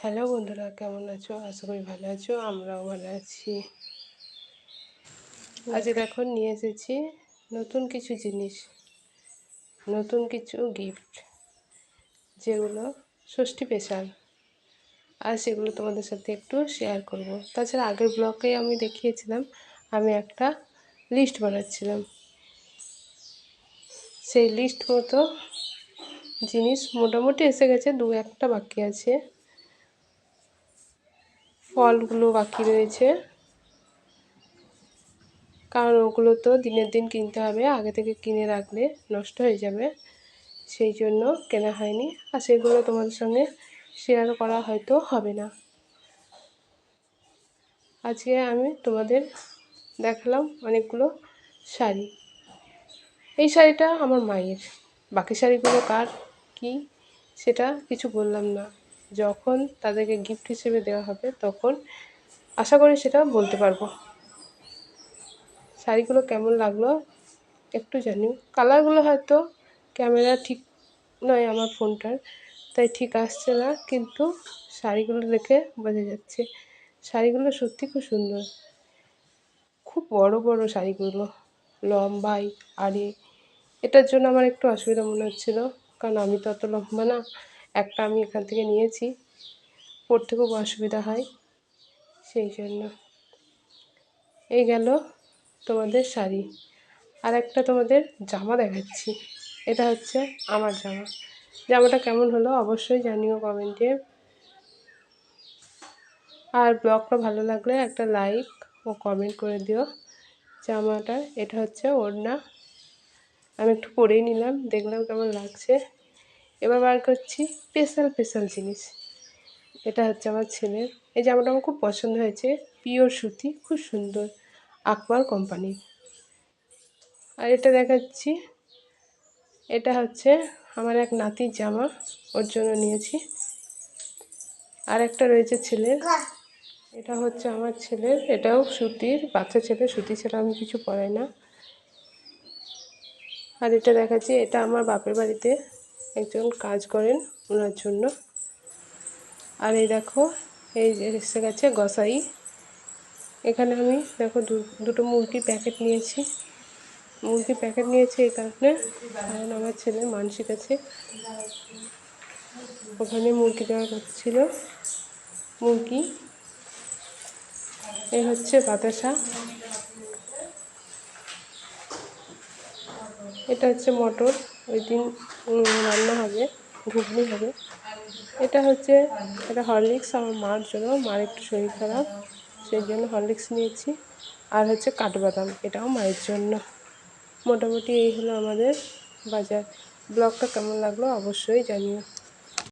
Hello বন্ধুরা, কেমন আছো? আশা করি ভালো আছো, আমরাও ভালো আছি। আজকে দেখো, নিয়ে এসেছি নতুন কিছু জিনিস, নতুন কিছু গিফট যেগুলো ষষ্ঠী স্পেশাল আর সেগুলো তোমাদের সাথে একটু শেয়ার করব। তাছাড়া আগের ব্লগে আমি দেখিয়েছিলাম, আমি একটা লিস্ট বানাচ্ছিলাম। সেই লিস্ট মতো জিনিস মোটামুটি এসে গেছে, দু একটা বাকি আছে। ফলগুলো বাকি রয়েছে। কারণ ওগুলো তো দিনের দিন কিনতে হবে, আগে থেকে কিনে রাখলে নষ্ট হয়ে যাবে। সেই জন্য কেনা হয়নি। আর সেগুলো তোমাদের সঙ্গে শেয়ার করা হয়তো হবে না। আজকে আমি তোমাদের দেখালাম অনেকগুলো শাড়ি। এই শাড়িটা আমার মায়ের। বাকি শাড়িগুলো কার, কি, সেটা কিছু বললাম না। যখন তাদেরকে গিফট হিসেবে দেওয়া হবে, তখন আশা করি সেটা বলতে পারব। শাড়িগুলো কেমন লাগল একটু জানি। কালারগুলো হয়তো ক্যামেরা ঠিক নয় আমার ফোনটার, তাই ঠিক আসছে না, কিন্তু শাড়িগুলো দেখে বোঝা যাচ্ছে। শাড়িগুলো সত্যি খুব সুন্দর। খুব বড় বড় শাড়িগুলো লম্বাই আরে এটার জন্য আমার একটু অসুবিধা মনে হচ্ছিল, কারণ আমি তো অত লম্বা না। একটা আমি এখান থেকে নিয়েছি। পড়তে খুব অসুবিধা হয়, সেই জন্য। এই গেল তোমাদের শাড়ি। আর একটা তোমাদের জামা দেখাচ্ছি। এটা হচ্ছে আমার জামা। জামাটা কেমন হলো অবশ্যই জানিও কমেন্টে। আর ব্লগটা ভালো লাগলে একটা লাইক ও কমেন্ট করে দিও জামাটা। এটা হচ্ছে ওড়না। আমি একটু পরেই নিলাম, দেখলাম কেমন লাগছে। এবার বার করছি স্পেশাল স্পেশাল জিনিস। এটা হচ্ছে আমার ছেলের। এই জামাটা আমার খুব পছন্দ হয়েছে। পিওর সুতি, খুব সুন্দর। আকবর কোম্পানির আর এটা দেখাচ্ছি। এটা হচ্ছে আমার এক নাতির জামা। ওর জন্য নিয়েছি। আর একটা রয়েছে ছেলের। এটা হচ্ছে আমার ছেলের। এটাও সুতির। বাচ্চা ছেলে, সুতি ছাড়া আমি কিছু পরাই না। আর এটা দেখাচ্ছি। এটা আমার বাপের বাড়িতে। একজন কাজ করেন ওনার জন্য। আর এই দেখো, এই এসে গেছে গসাই। এখানে আমি দেখো দুটো মুরগির প্যাকেট নিয়েছি। মুরগির প্যাকেট নিয়েছি এই কারণে, কারণ আমার ছেলে মানসিক আছে। ওখানে মুরগি দেওয়া করছিল মুরগি এই হচ্ছে বাতাসা। এটা হচ্ছে মটর। ওই দিন রান্না হবে, ঘুগনি হবে। এটা হচ্ছে এটা হরলিক্স আমার মার জন্য, মার একটু শরীর খারাপ, সেই জন্য হরলিক্স নিয়েছি। আর হচ্ছে কাঠবাদাম, এটাও মায়ের জন্য। মোটামুটি এই হলো আমাদের বাজার। ব্লগটা কেমন লাগল অবশ্যই জানিও।